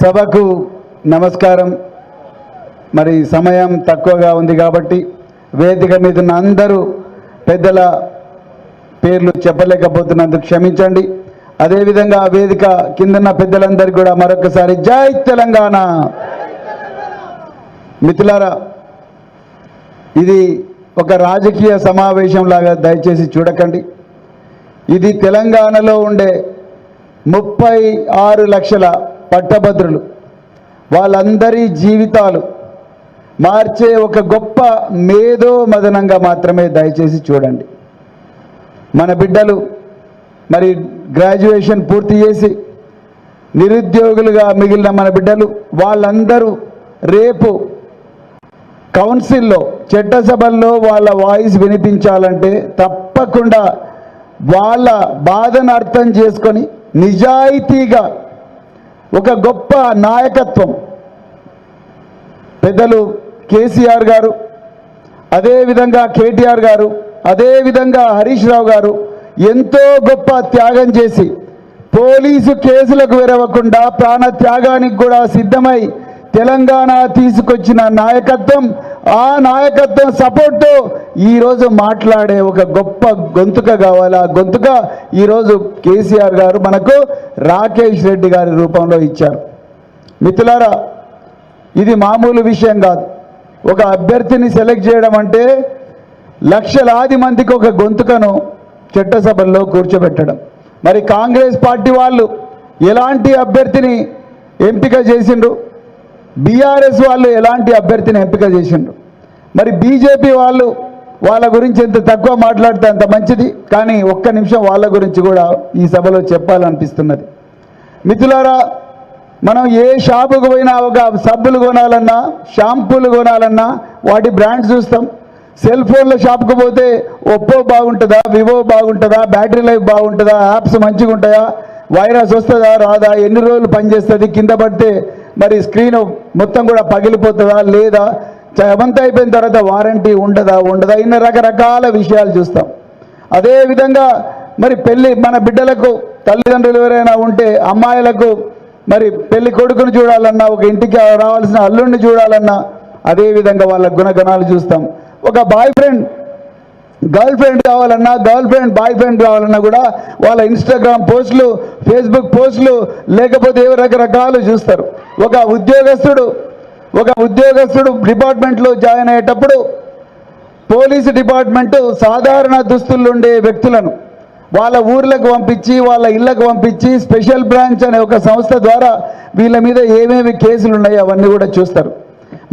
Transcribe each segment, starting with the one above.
సభకు నమస్కారం. మరి సమయం తక్కువగా ఉంది కాబట్టి వేదిక మీద ఉన్న అందరూ పెద్దల పేర్లు చెప్పలేకపోతున్నందుకు క్షమించండి. అదేవిధంగా ఆ వేదిక కిందన్న పెద్దలందరికీ కూడా మరొకసారి జై తెలంగాణ. మిత్రులారా ఇది ఒక రాజకీయ సమావేశం లాగా దయచేసి చూడకండి. ఇది తెలంగాణలో ఉండే ముప్పై ఆరు లక్షల పట్టభద్రులు. వాళ్ళందరి జీవితాలు మార్చే ఒక గొప్ప మేధో మదనంగా మాత్రమే దయచేసి చూడండి. మన బిడ్డలు మరి గ్రాడ్యుయేషన్ పూర్తి చేసి నిరుద్యోగులుగా మిగిలిన మన బిడ్డలు వాళ్ళందరూ రేపు కౌన్సిల్లో చట్టసభల్లో వాళ్ళ వాయిస్ వినిపించాలంటే తప్పకుండా వాళ్ళ బాధను అర్థం చేసుకొని నిజాయితీగా ఒక గొప్ప నాయకత్వం. పెద్దలు కేసీఆర్ గారు అదేవిధంగా కేటీఆర్ గారు అదేవిధంగా హరీష్ రావు గారు ఎంతో గొప్ప త్యాగం చేసి పోలీసు కేసులకు వెరవకుండా ప్రాణ త్యాగానికి కూడా సిద్ధమై తెలంగాణ తీసుకొచ్చిన నాయకత్వం ఆ నాయకత్వం సపోర్ట్తో ఈరోజు మాట్లాడే ఒక గొప్ప గొంతుక కావాలి? ఆ గొంతుక ఈరోజు కేసీఆర్ గారు మనకు రాకేష్ రెడ్డి గారి రూపంలో ఇచ్చారు. మిత్రులారా ఇది మామూలు విషయం కాదు. ఒక అభ్యర్థిని సెలెక్ట్ చేయడం అంటే లక్షలాది మందికి ఒక గొంతుకను చట్టసభల్లో కూర్చోబెట్టడం. మరి కాంగ్రెస్ పార్టీ వాళ్ళు ఎలాంటి అభ్యర్థిని ఎంపిక చేసిండ్రు? బీఆర్ఎస్ వాళ్ళు ఎలాంటి అభ్యర్థిని ఎంపిక చేసిండ్రు? మరి బీజేపీ వాళ్ళు వాళ్ళ గురించి ఎంత తక్కువ మాట్లాడితే అంత మంచిది. కానీ ఒక్క నిమిషం వాళ్ళ గురించి కూడా ఈ సభలో చెప్పాలనిపిస్తున్నది. మిత్రులారా మనం ఏ షాపుకు పోయినా ఒక సబ్బులు కొనాలన్నా షాంపూలు కొనాలన్నా వాటి బ్రాండ్స్ చూస్తాం. సెల్ ఫోన్ల షాప్కి పోతే ఒప్పో బాగుంటుందా వివో బాగుంటుందా బ్యాటరీ లైఫ్ బాగుంటుందా యాప్స్ మంచిగా ఉంటాయా వైరస్ వస్తుందా రాదా ఎన్ని రోజులు పనిచేస్తుంది కింద పడితే మరి స్క్రీన్ మొత్తం కూడా పగిలిపోతుందా లేదా చవంత అయిపోయిన తర్వాత వారంటీ ఉండదా ఉండదా? ఇన్ని రకరకాల విషయాలు చూస్తాం. అదేవిధంగా మరి పెళ్ళి మన బిడ్డలకు తల్లిదండ్రులు ఎవరైనా ఉంటే అమ్మాయిలకు మరి పెళ్ళి కొడుకును చూడాలన్నా ఒక ఇంటికి రావాల్సిన అల్లుడిని చూడాలన్నా అదేవిధంగా వాళ్ళ గుణగణాలు చూస్తాం. ఒక బాయ్ ఫ్రెండ్ గర్ల్ ఫ్రెండ్ కావాలన్నా గర్ల్ ఫ్రెండ్ బాయ్ ఫ్రెండ్ కావాలన్నా కూడా వాళ్ళ ఇన్స్టాగ్రామ్ పోస్టులు ఫేస్బుక్ పోస్టులు లేకపోతే ఏ రకరకాలు చూస్తారు. ఒక ఉద్యోగస్తుడు ఒక ఉద్యోగస్తుడు డిపార్ట్మెంట్లో జాయిన్ అయ్యేటప్పుడు పోలీసు డిపార్ట్మెంటు సాధారణ దుస్తుల్లో ఉండే వ్యక్తులను వాళ్ళ ఊర్లకు పంపించి వాళ్ళ ఇళ్ళకు పంపించి స్పెషల్ బ్రాంచ్ అనే ఒక సంస్థ ద్వారా వీళ్ళ మీద ఏమేమి కేసులు ఉన్నాయో అవన్నీ కూడా చూస్తారు.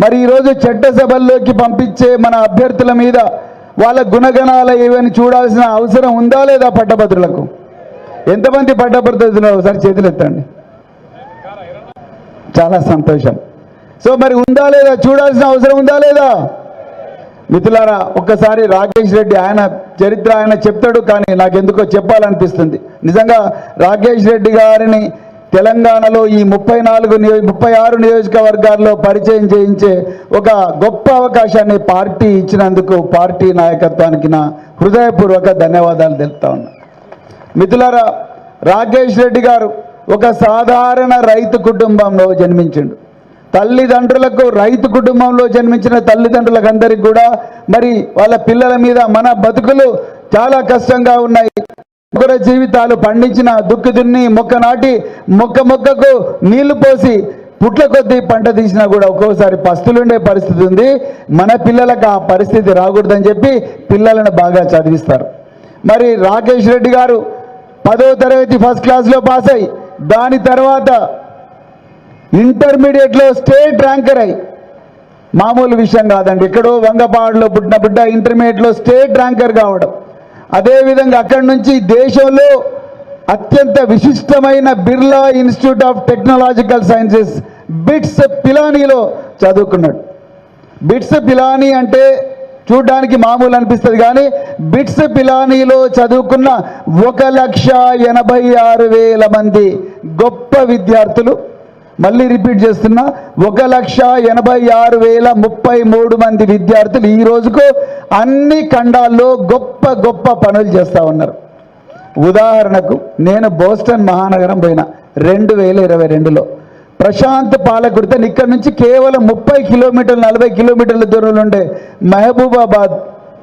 మరి ఈరోజు చట్టసభల్లోకి పంపించే మన అభ్యర్థుల మీద వాళ్ళ గుణగణాలు ఏవని చూడాల్సిన అవసరం ఉందా లేదా పట్టభద్రులకు? ఎంతమంది పట్టభద్రులు ఒకసారి చేతులు ఎత్తండి చాలా సంతోషం. సో మరి ఉందా లేదా? చూడాల్సిన అవసరం ఉందా లేదా? మిత్రులారా ఒక్కసారి రాకేష్ రెడ్డి ఆయన చరిత్ర ఆయన చెప్తాడు కానీ నాకెందుకో చెప్పాలనిపిస్తుంది. నిజంగా రాకేష్ రెడ్డి గారిని తెలంగాణలో ఈ ముప్పై నాలుగు ముప్పై ఆరు నియోజకవర్గాల్లో పరిచయం చేయించే ఒక గొప్ప అవకాశాన్ని పార్టీ ఇచ్చినందుకు పార్టీ నాయకత్వానికి నా హృదయపూర్వక ధన్యవాదాలు తెలుపుతా ఉన్నా. మిథులారా రాకేష్ రెడ్డి గారు ఒక సాధారణ రైతు కుటుంబంలో జన్మించిండు. తల్లిదండ్రులకు రైతు కుటుంబంలో జన్మించిన తల్లిదండ్రులకు అందరికి కూడా మరి వాళ్ళ పిల్లల మీద మన బతుకులు చాలా కష్టంగా ఉన్నాయి. ముగ్గుర జీవితాలు పండించిన దుక్కు దున్ని మొక్క నాటి మొక్క మొక్కకు నీళ్ళు పోసి పుట్ల కొద్దీ పంట తీసినా కూడా ఒక్కోసారి పస్తులుండే పరిస్థితి ఉంది. మన పిల్లలకు ఆ పరిస్థితి రాకూడదని చెప్పి పిల్లలను బాగా చదివిస్తారు. మరి రాకేష్ రెడ్డి గారు పదో తరగతి ఫస్ట్ క్లాస్లో పాస్ అయ్యి దాని తర్వాత ఇంటర్మీడియట్లో స్టేట్ ర్యాంకర్ అయి. మామూలు విషయం కాదండి. ఎక్కడో వంగపాడులో పుట్టిన బిడ్డ ఇంటర్మీడియట్లో స్టేట్ ర్యాంకర్ కావడం. అదేవిధంగా అక్కడి నుంచి దేశంలో అత్యంత విశిష్టమైన Birla institute of technological sciences BITS పిలానీలో చదువుకున్నాడు. బిట్స్ పిలానీ అంటే చూడ్డానికి మామూలు అనిపిస్తుంది కానీ బిట్స్ పిలానీలో చదువుకున్న ఒక లక్ష ఎనభై ఆరు వేల మంది గొప్ప విద్యార్థులు మళ్ళీ రిపీట్ చేస్తున్నా ఒక లక్ష ఎనభై ఆరు వేల ముప్పై మూడు మంది విద్యార్థులు ఈ రోజుకు అన్ని ఖండాల్లో గొప్ప గొప్ప పనులు చేస్తూ ఉన్నారు. ఉదాహరణకు నేను బోస్టన్ మహానగరం పోయిన రెండు వేల ఇరవై రెండులో. ప్రశాంత్ పాలకుడితో ఇక్కడ నుంచి కేవలం ముప్పై కిలోమీటర్లు నలభై కిలోమీటర్ల దూరంలో ఉండే మహబూబాబాద్